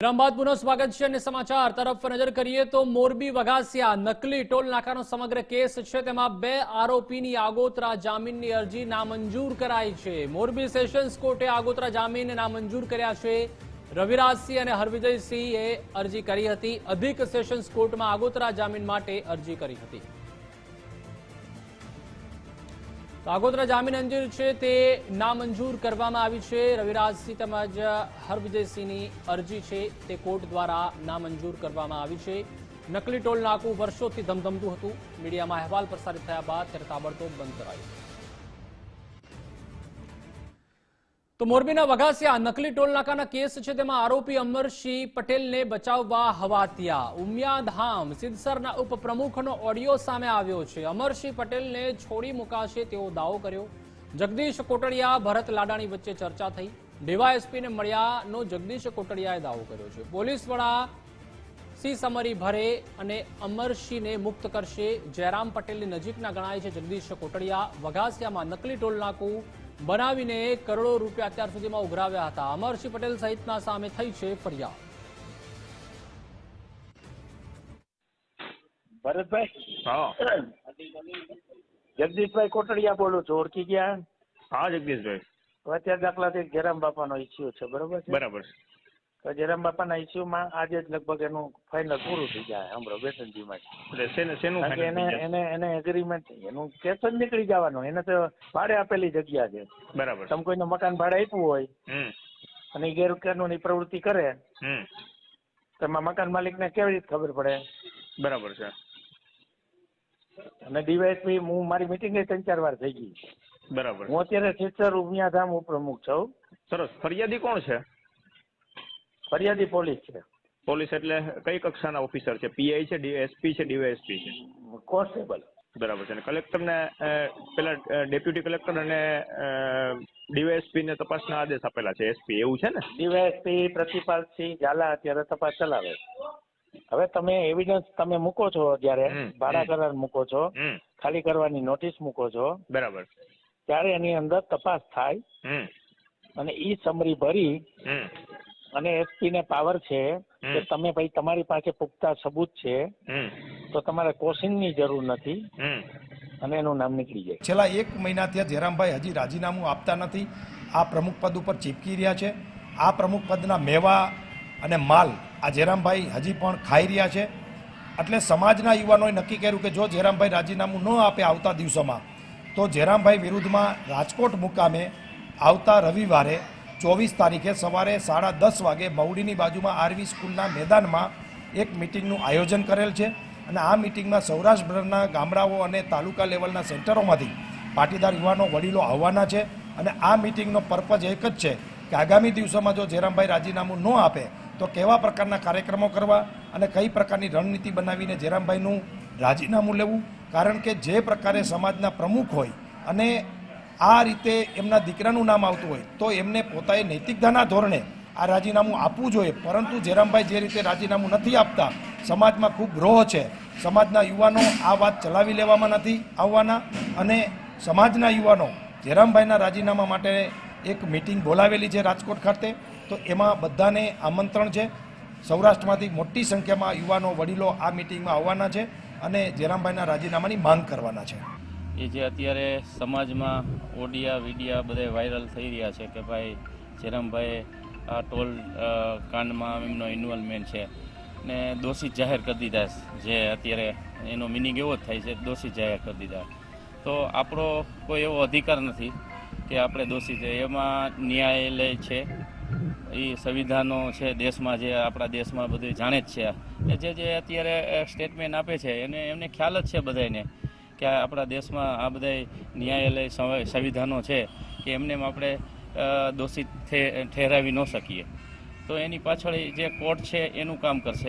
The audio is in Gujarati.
વિરામ બાદ પુનઃ સ્વાગત છે અને સમાચાર. તરફ નજર કરીએ તો મોરબી વઘાસિયા નકલી ટોલ નાકાનો સમગ્ર કેસ છે. તેમાં બે આરોપીની આગોતરા જામીનની અરજી નામંજૂર કરાઈ છે. મોરબી સેશન્સ કોર્ટે આગોતરા જામીન નામંજૂર કર્યા છે. રવિરાજસિંહ અને હરવિજયસિંહે અરજી કરી હતી. અધિક સેશન્સ કોર્ટમાં આગોતરા જામીન માટે અરજી કરી હતી. તો આગોતરા જામીન અંજીર છે તે નામંજૂર કરવામાં આવી છે. રવિરાજસિંહ તેમજ હરવિજયસિંહની અરજી છે તે કોર્ટ દ્વારા નામંજૂર કરવામાં આવી છે. નકલી ટોલ નાકું વર્ષોથી ધમધમતું હતું. મીડિયામાં અહેવાલ પ્રસારિત થયા બાદ ત્યારે તાબડતોબ બંધ કરાયું તો મોરબીના વઘાસિયા નકલી ટોલ નાકાના કેસ છે, તેમાં આરોપી અમરસિંહ પટેલને બચાવવા હવાતિયા. ઉમિયાધામ સિદ્ધસરના ઉપપ્રમુખનો ઓડિયો સામે આવ્યો છે. અમરસિંહ પટેલને છોડી મુકાશે તેવો દાવો કર્યો. જગદીશ કોટડિયા ભરત લાડાણી વચ્ચે ચર્ચા થઈ. ડીવાયએસપીને મળ્યાનો જગદીશ કોટડિયાએ દાવો કર્યો છે. પોલીસ વડા સી સમરી ભરે અને અમરસિંહને મુક્ત કરશે. જયરામ પટેલની નજીકના ગણાય છે જગદીશ કોટડિયા. વઘાસિયામાં નકલી ટોલ નાકું બનાવીને કરોડો રૂપિયા અત્યાર સુધીમાં ઉઘરાવ્યા હતા. અમરસિંહ પટેલ સહિતના સામે થઈ છે ફરિયાદ. ભરતભાઈ? હા. જગદીશભાઈ કોટડિયા બોલું છું ઓળખી ગયા? હા જગદીશભાઈ. તો અત્યારે દાખલાથી જયરામ બાપાનો ઇસ્યુ છે બરોબર છે? બરાબર તો ના બાપાના ઇસ્યુમાં આજે જ લગભગ એનું ફાઇનલ પૂરું થઈ જાય હમણાં વેતનજીમાં એટલે શેનું એને એને એને એગ્રીમેન્ટ એનું કેસ જ નીકળી જવાનું એને તો ભાડે આપેલી જગ્યા છે. બરાબર. તમે કોઈને મકાન ભાડે આપ્યું હોય અને ગેરકાનૂની પ્રવૃત્તિ કરે હમ. તો એમાં મકાન માલિકને કેવી રીતે ખબર પડે? બરાબર છે. અને ડીવાયસપી હું મારી મિટિંગ ત્રણ ચાર વાર થઈ ગઈ. બરાબર. હું અત્યારે સિત્તેર ઉમિયાધામ ઉપપ્રમુખ છું. સરસ. ફરિયાદી કોણ છે? ફરિયાદી પોલીસ છે. પોલીસ એટલે કઈ કક્ષાના ઓફિસર છે? પીઆઈ છે એસપી છે ડીવાયએસપી છે? કોન્સ્ટેબલ. બરાબર છે. અને કલેક્ટરને પેલા ડેપ્યુટી કલેક્ટર અને ડીવાયએસપી ને તપાસના આદેશ આપેલા છે એસપી એવું છે ને? ડીવાયએસપી પ્રતિપાલસિંહ ઝાલા અત્યારે તપાસ ચલાવે હવે તમે એવિડન્સ તમે મૂકો છો જ્યારે ભાડા કરાર મૂકો છો ખાલી કરવાની નોટિસ મૂકો છો બરાબર. ત્યારે એની અંદર તપાસ થાય અને ઈ સમરી ભરી અને એસપી ને પાવર છે કે તમે ભાઈ તમારી પાસે પુખ્તા સબૂત છે તો તમારે કોશિંગની જરૂર નથી. અને એનું નામ નીકળી જાય. છેલ્લા એક મહિનાથી આ જયરામભાઈ હજી રાજીનામું આપતા નથી. આ પ્રમુખ પદ ઉપર ચીપકી રહ્યા છે. આ પ્રમુખ પદના મેવા અને માલ આ જયરામભાઈ હજી પણ ખાઈ રહ્યા છે. એટલે સમાજના યુવાનોએ નક્કી કર્યું કે જો જયરામભાઈ રાજીનામું ન આપે આવતા દિવસોમાં તો જયરામભાઈ વિરુદ્ધમાં રાજકોટ મુકામે આવતા રવિવારે ચોવીસ તારીખે સવારે સાડા દસ વાગે મવડીની બાજુમાં આરવી સ્કૂલના મેદાનમાં એક મિટિંગનું આયોજન કરેલ છે અને આ મિટિંગમાં સૌરાષ્ટ્રભરના ગામડાઓ અને તાલુકા લેવલના સેન્ટરોમાંથી પાટીદાર યુવાનો, વડીલો આવવાના છે અને આ મિટિંગનો પર્પઝ એક જ છે કે આગામી દિવસોમાં જો જયરામભાઈ રાજીનામું ન આપે તો કેવા પ્રકારના કાર્યક્રમો કરવા અને કઈ પ્રકારની રણનીતિ બનાવીને જયરામભાઈનું રાજીનામું લેવું? કારણ કે જે પ્રકારે સમાજના પ્રમુખ હોય અને આ રીતે એમના દીકરાનું નામ આવતું હોય, તો એમને પોતાએ નૈતિકતાના ધોરણે આ રાજીનામું આપવું જોઈએ. પરંતુ જયરામભાઈ જે રીતે રાજીનામું નથી આપતા, સમાજમાં ખૂબ રોહ છે. સમાજના યુવાનો આ વાત ચલાવી લેવામાં નથી આવવાના અને સમાજના યુવાનો જયરામભાઈના રાજીનામા માટે એક મિટિંગ બોલાવેલી છે રાજકોટ ખાતે. તો એમાં બધાને આમંત્રણ છે. સૌરાષ્ટ્રમાંથી મોટી સંખ્યામાં યુવાનો, વડીલો આ મિટિંગમાં આવવાના છે અને જયરામભાઈના રાજીનામાની માંગ કરવાના છે. એ જે અત્યારે સમાજમાં ઓડિયા, વિડિયા બધા વાયરલ થઈ રહ્યા છે કે ભાઈ જયરામભાઈ આ ટોલ કાંડમાં એમનો ઇન્વોલ્વમેન્ટ છે. ને દોષિત જાહેર કરી દીધા જે અત્યારે એનો મિનિંગ એવો જ થાય છે, દોષિત જાહેર કરી દીધા. તો આપણો કોઈ એવો અધિકાર નથી કે આપણે દોષિત એમાં ન્યાયાલય છે, એ સંવિધાનો છે, દેશમાં જે આપણા દેશમાં બધું જાણે જ છે. જે જે અત્યારે સ્ટેટમેન્ટ આપે છે, એને, એમને ખ્યાલ જ છે બધાને કે આપણા દેશમાં આ બધા ન્યાયાલય સંવ- સંવિધાનો છે કે એમને આપણે દોષિત ઠેરાવી ન શકીએ. તો એની પાછળ જે કોર્ટ છે એનું કામ કરશે.